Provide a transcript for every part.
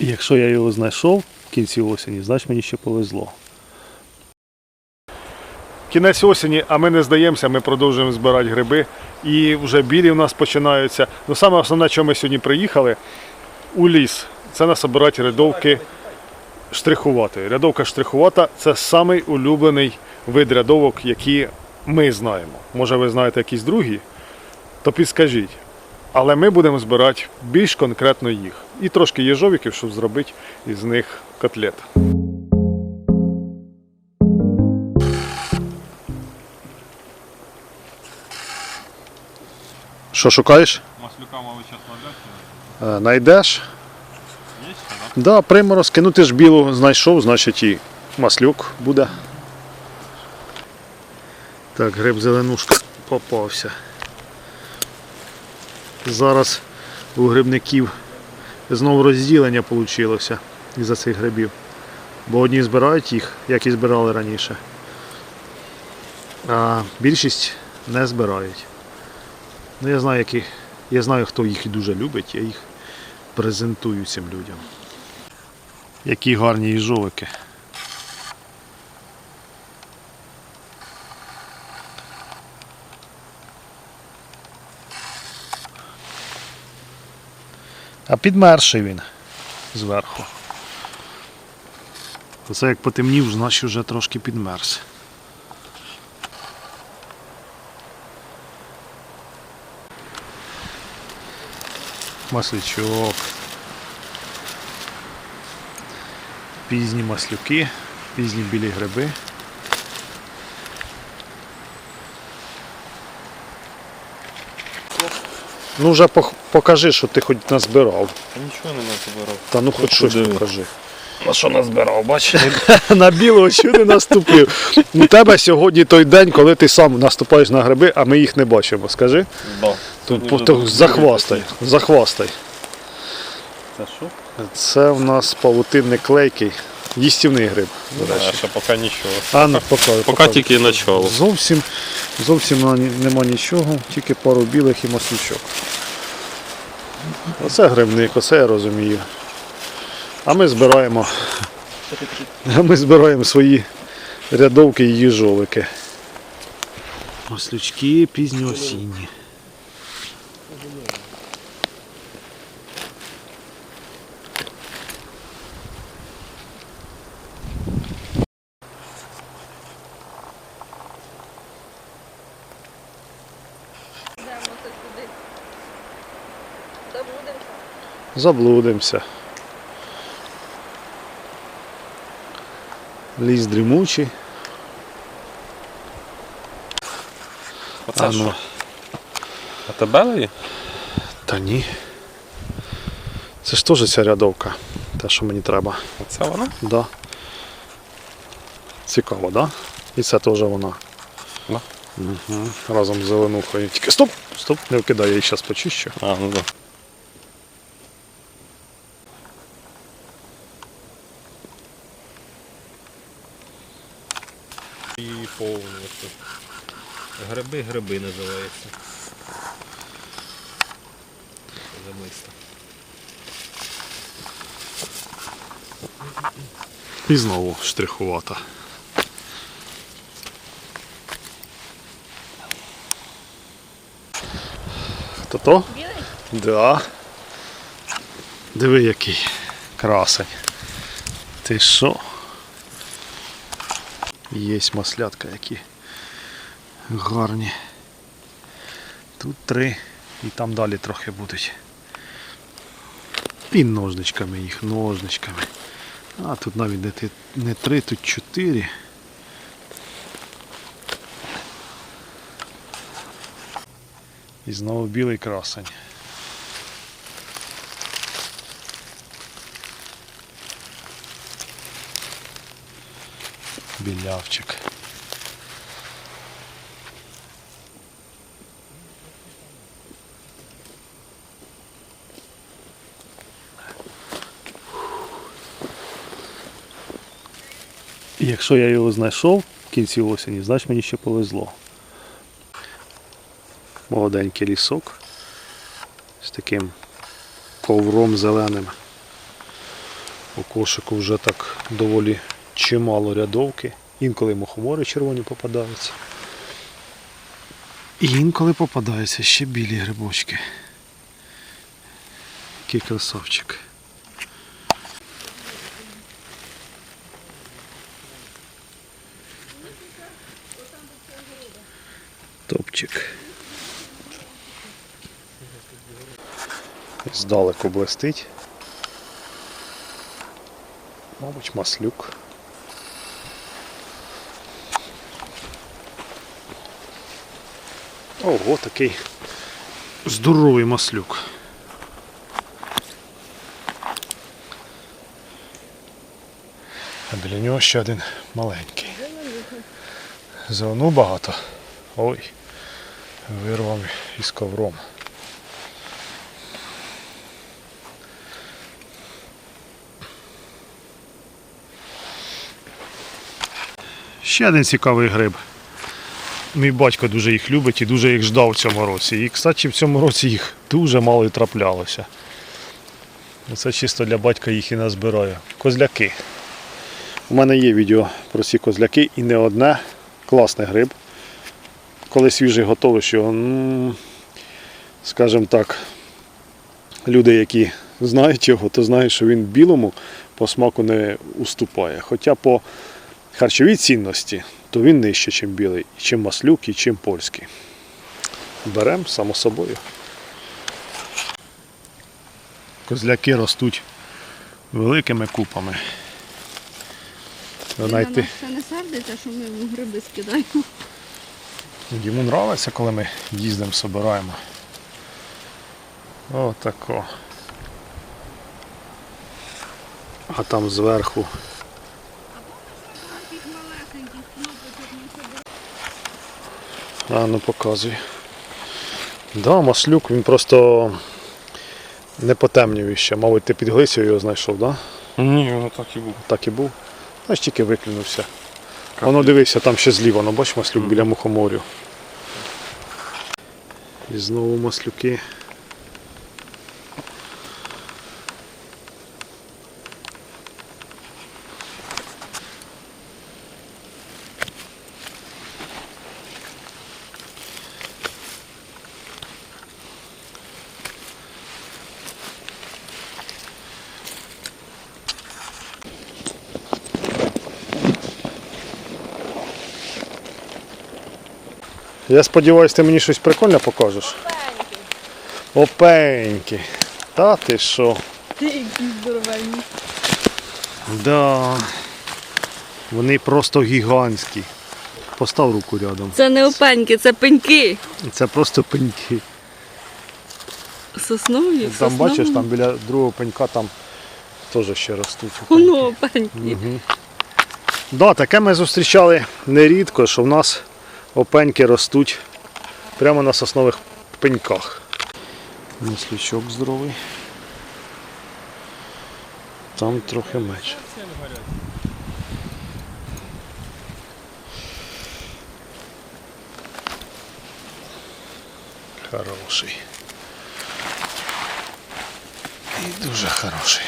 Якщо я його знайшов в кінці осені, значить мені ще повезло. Кінець осені, а ми не здаємося, ми продовжуємо збирати гриби. І вже білі в нас починаються. Ну саме основне, що ми сьогодні приїхали у ліс. Це нас обирати рядовки штрихувати. Рядовка штрихувата це самий улюблений вид рядовок, які ми знаємо. Може ви знаєте якісь другі, то підскажіть. Але ми будемо збирати більш конкретно їх. І трошки єжовиків, щоб зробити із них котлет. Що шукаєш? Маслюка, зараз набрати. Е, Найдеш? Є ще, так? Да, приморозки. Ну ти ж білу знайшов, значить і маслюк буде. Так, гриб зеленушка попався. Зараз у грибників знову розділення вийшло із-за цих грибів. Бо одні збирають їх, як і збирали раніше. А більшість не збирають. Ну я знаю, які, я знаю, хто їх дуже любить, я їх презентую цим людям. Які гарні їжовики. А підмерший він зверху. Оце як потемнів, значить вже трошки підмерз. Маслячок. Пізні маслюки, пізні білі гриби. Ну вже пох- покажи, що ти хоч назбирав. Та нічого не назбирав. Та ну хоч щось диви. покажи. А що назбирав, бач? на білого чуди наступив. У тебе сьогодні той день, коли ти сам наступаєш на гриби, а ми їх не бачимо. Скажи? Да. Захвастай, захвастай. Це що? Це в нас павутинний клейкий, їстівний гриб. До А речі. ще поки нічого. А, ну, Поки покажи. тільки начало. Зовсім, зовсім на- нема нічого, тільки пару білих і маслючок. Оце грибник, оце я розумію. А ми збираємо. А ми збираємо свої рядовки і їжовики. Маслючки пізньоосінні. Йдемо це туди. Забудемо. Заблудимося. Ліс дрімучий. Оце А ну. що? А тебе є? Та ні. Це ж теж ця рядовка. Те, що мені треба. Оце вона? Да. Цікаво, да? І це теж вона. Да. Угу. Разом з зеленухою. Тільки стоп! Стоп, не вкидай, я її зараз почищу. А, ну да. І повністю. Гриби, гриби називається. Замиста. І знову штрихувата. Хто то? Білий? Да. Диви який красень. Ти що? Є маслятка які гарні. Тут три і там далі трохи будуть. І ножничками їх, ножничками. А тут навіть не, три, тут чотири. І знову білий красень. Білявчик. Якщо я його знайшов в кінці осені, значить мені ще повезло. Молоденький лісок з таким ковром зеленим. У кошику вже так доволі чимало рядовки. Інколи мухомори червоні попадаються. І інколи попадаються ще білі грибочки. Який красавчик. Топчик. Здалеку блистить. Мабуть, маслюк. Ого, такий здоровий маслюк. А біля нього ще один маленький. Зелену багато. Ой, вирвав із ковром. Ще один цікавий гриб. Мій батько дуже їх любить і дуже їх ждав в цьому році. І, кстати, в цьому році їх дуже мало і траплялося. Це чисто для батька їх і назбираю. Козляки. У мене є відео про ці козляки і не одне. Класний гриб. Коли свіжий готовиш його, м, скажімо так, люди, які знають його, то знають, що він білому по смаку не уступає. Хоча по харчовій цінності, то він нижче, ніж білий, чим маслюк, і чим польський. Беремо, само собою. Козляки ростуть великими купами. Він на ти- нас не сердиться, що ми йому гриби скидаємо. Йому подобається, коли ми їздимо, збираємо. Отако. А там зверху. Таких малесеньких кнопочок не собі. А ну показуй. Да, маслюк, він просто не потемнів іще. Мабуть, ти під глисю його знайшов, да? Ні, воно так і був. Так і був. Аж тільки виклюнувся. Воно дивися, там ще зліва, ну бач маслюк біля мухоморю. І знову маслюки. Я сподіваюся, ти мені щось прикольне покажеш. Опеньки. Та ти що? Ти які здоровенні. Да. Вони просто гігантські. Постав руку рядом. Це не опеньки, це пеньки. Це просто пеньки. Соснові, Там бачиш, там біля другого пенька там теж ще ростуть. Воно опеньки. Да, таке ми зустрічали нерідко, що в нас опеньки ростуть прямо на соснових пеньках. Маслючок здоровий. Там трохи менше. Хороший. І дуже хороший.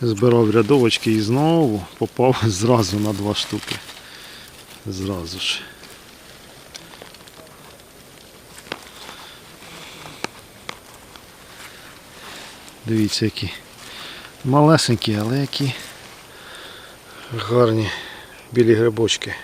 Збирав рядовочки і знову попав зразу на два штуки. Зразу ж. Дивіться, які малесенькі, але які гарні білі грибочки.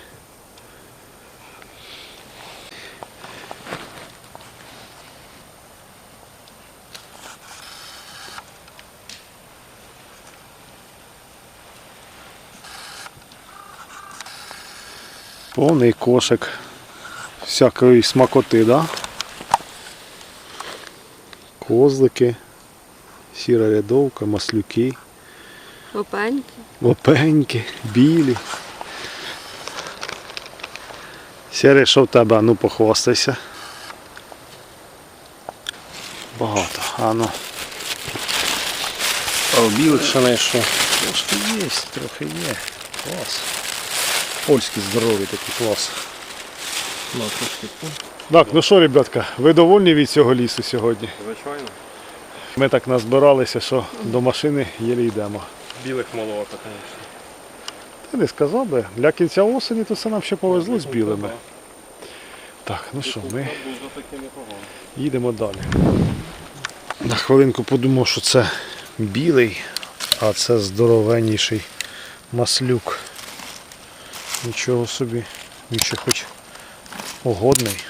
Повний кошик всякої смакоти, да? Козлики, сіра рядовка, маслюки, Опеньки. опеньки, білі. Сірий, що в тебе? Ну похвастайся. Багато. А ну. А у білих що? Трошки є, трохи є. Клас. Польський здоровий такий клас. Ну. Так, ну що, ребятка, ви довольні від цього лісу сьогодні? Звичайно. Ми так назбиралися, що до машини єлі йдемо. Білих маловато, звісно. Ти не сказав би, для кінця осені то це нам ще повезло з білими. Так, ну що, ми їдемо далі. На хвилинку подумав, що це білий, а це здоровенніший маслюк. Нічого собі, він ще хоч угодний.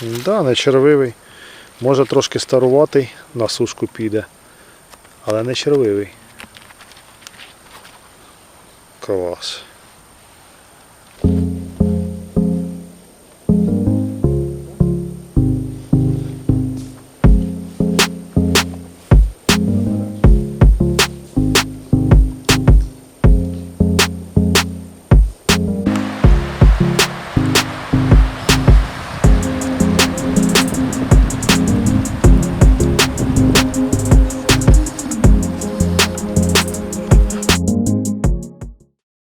Да, не червивий. Може трошки старуватий, на сушку піде, але не червивий. Клас.